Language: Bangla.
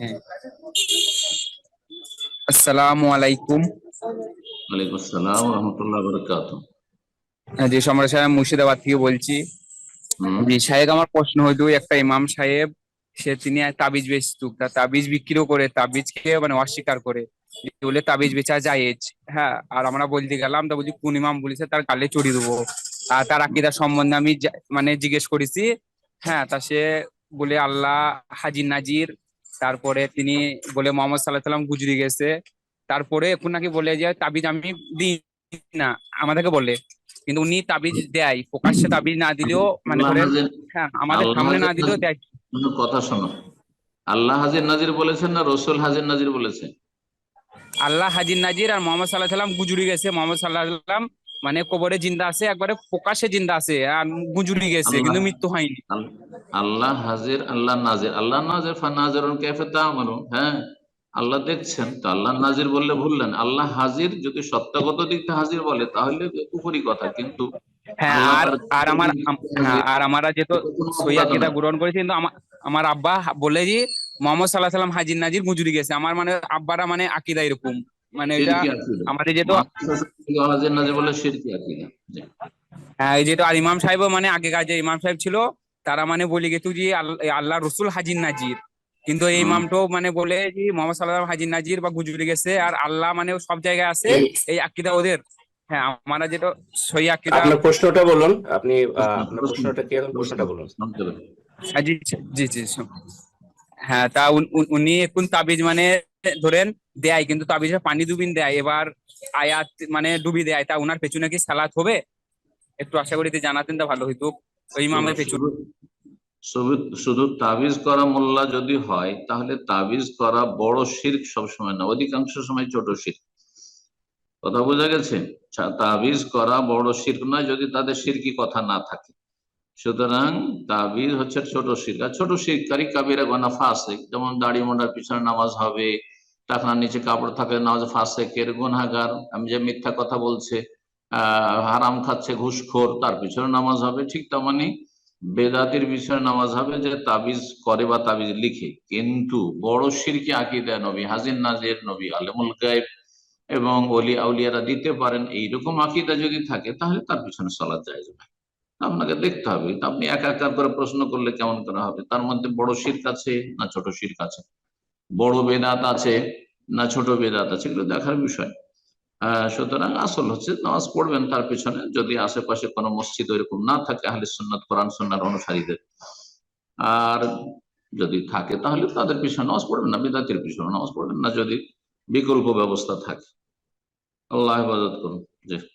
হ্যাঁ। আসসালামু আলাইকুম। ওয়ালাইকুম আসসালাম রহমতুল্লাহ বরকাত হ্যাঁ, জি সম্রাট সাহেব মুর্শিদাবাদ থেকে বলছি। জি সাহেব আমার প্রশ্ন হইতো একটা ইমাম সাহেব সে তিনি তাবিজ বেচতুক তা তাবিজ বিক্রিও করে তাবিজকে মানে অস্বীকার করে। বলে তাবিজ বেচা জায়েজ। হ্যাঁ আর আমরা বলতে গেলাম তা বলছি কোন ইমাম বলেছে তার গালে চড়ি দেবো। আর তার আকিদার সম্বন্ধে আমি মানে জিজ্ঞেস করেছি। হ্যাঁ তা সে বলে আল্লাহ হাজির নাজির তারপরে তিনি বলে মোহাম্মদ সাল্লাহ সাল্লাম গুজরি গেছে। তারপরে এখন নাকি বলে যে তাবিজ আমি দিই না। আমাদেরকে বলে। কিন্তু উনি তাবিজ দেয় প্রকাশ্যে তাবিজ না দিলেও মানে হ্যাঁ আমাদের সামনে না হাজির দিলেও দেয়। কথা শোনো। আল্লাহ হাজির নাজির বলেছেন না রসুল হাজির নাজির বলেছেন আল্লাহ হাজির নাজির আর মোহাম্মদ সাল্লাহ সাল্লাম গুজুরি গেছে। মোহাম্মদ সাল্লাহ সাল্লাম মানে কবরে জিন্দা আছে একবারে প্রকাশ্যে জিন্দা আছে আর গুজুরি গেছে কিন্তু মৃত্যু হয়নি। আল্লাহ হাজির আল্লাহ নাজির। আল্লাহ নাজির ফা নাজিরুন কাইফা তা'মালুন। হ্যাঁ আল্লাহ দেখছেন তো আল্লাহ নাজির বললে ভুললেন আল্লাহ হাজির যদি সত্যগত দিক থেকে হাজির বলে তাহলে উপরই কথা কিন্তু হ্যাঁ আর আমার হ্যাঁ, আর আমরা যেহেতু। গ্রহণ করেছি কিন্তু আব্বা বলে যে মোহাম্মদ সাল্লাহ সাল্লাম হাজির নাজির গুজুরি গেছে। আমার মানে আব্বারা মানে আকিদা এরকম। মানে এটা আমাদের যেহেতু হাজির নাজির বলে শিরকি আকীদা। হ্যাঁ এই যেহেতু আর ইমাম সাহেবও মানে আগেকার যে ইমাম সাহেব ছিল তারা মানে বলে গেত যে আল্লাহ রসুল হাজির নাজির। কিন্তু এই। ইমামটাও মানে বলে যে মোহাম্মদ সাল্লাহ হাজির নাজির বা গুজরি গেছে আর আল্লাহ মানে সব জায়গায় আছে এই আকিদা ওদের। হ্যাঁ আমরা যেটা সই আকিদা আপনার প্রশ্নটা বলুন। আপনি আপনার প্রশ্নটা কি এখন প্রশ্নটা বলুন। হ্যাঁ, জি জি জি হ্যাঁ তা উন- এখন তাবিজ মানে ধরেন দেয় কিন্তু তাবিজে পানি ডুবিন দেয়। এবার আয়াত মানে ডুবি দেয়। তা উনার পেছনে কি সালাত হবে? একটু আশা করি যদি জানাতেন তা ভালো হইতো। ওই পেছনে। শুধু- তাবিজ করা মোল্লা যদি হয় তাহলে তাবিজ করা বড় শির্ক সবসময় না অধিকাংশ সময় ছোট শির্ক। কথা বোঝা গেছে? তাবিজ করা বড় শির্ক নয় যদি তাদের শিরকি কথা না থাকে। সুতরাং তাবিজ হচ্ছে ছোট শির্ক আর ছোট শিরকারী কাবিরা গোনা ফাসেক যেমন দাড়ি মোড়ার পিছনে নামাজ হবে টাকার নিচে কাপড় থাকে নামাজ ফাসেকের গুনাগার আমি যে মিথ্যা কথা বলছে হারাম খাচ্ছে, ঘুষখোর, তার পিছনে নামাজ হবে। ঠিক তেমনি বেদাতির বিষয়ে নামাজ হবে যে তাবিজ করে বা তাবিজ লিখে। কিন্তু বড় শিরকি আকিদা নবী হাজির নাজির, নবী আলেমুল গায়েব এবং অলি আউলিয়ারা দিতে পারেন, এইরকম আকিদা যদি থাকে, তাহলে তার পিছনে চলা যায় না আপনাকে দেখতে হবে আপনি এক একার করে প্রশ্ন করলে কেমন করে হবে? তার মধ্যে বড় শির্ক আছে না ছোট শির্ক আছে? বড় বেদাত আছে না ছোট বেদাত আছে? এগুলো দেখার বিষয়। সুতরাং আসল হচ্ছে নামাজ পড়বেন তার পিছনে যদি আশেপাশে কোনো মসজিদ এরকম না থাকে, আহলে সুন্নাত, কোরআন সুন্নার অনুসারীদের। আর যদি থাকে তাহলে তাদের পিছনে নামাজ পড়বেন না, বিদাতির পিছনে নামাজ পড়বেন না যদি বিকল্প ব্যবস্থা থাকে। আল্লাহ হেফাজত করুন। জি।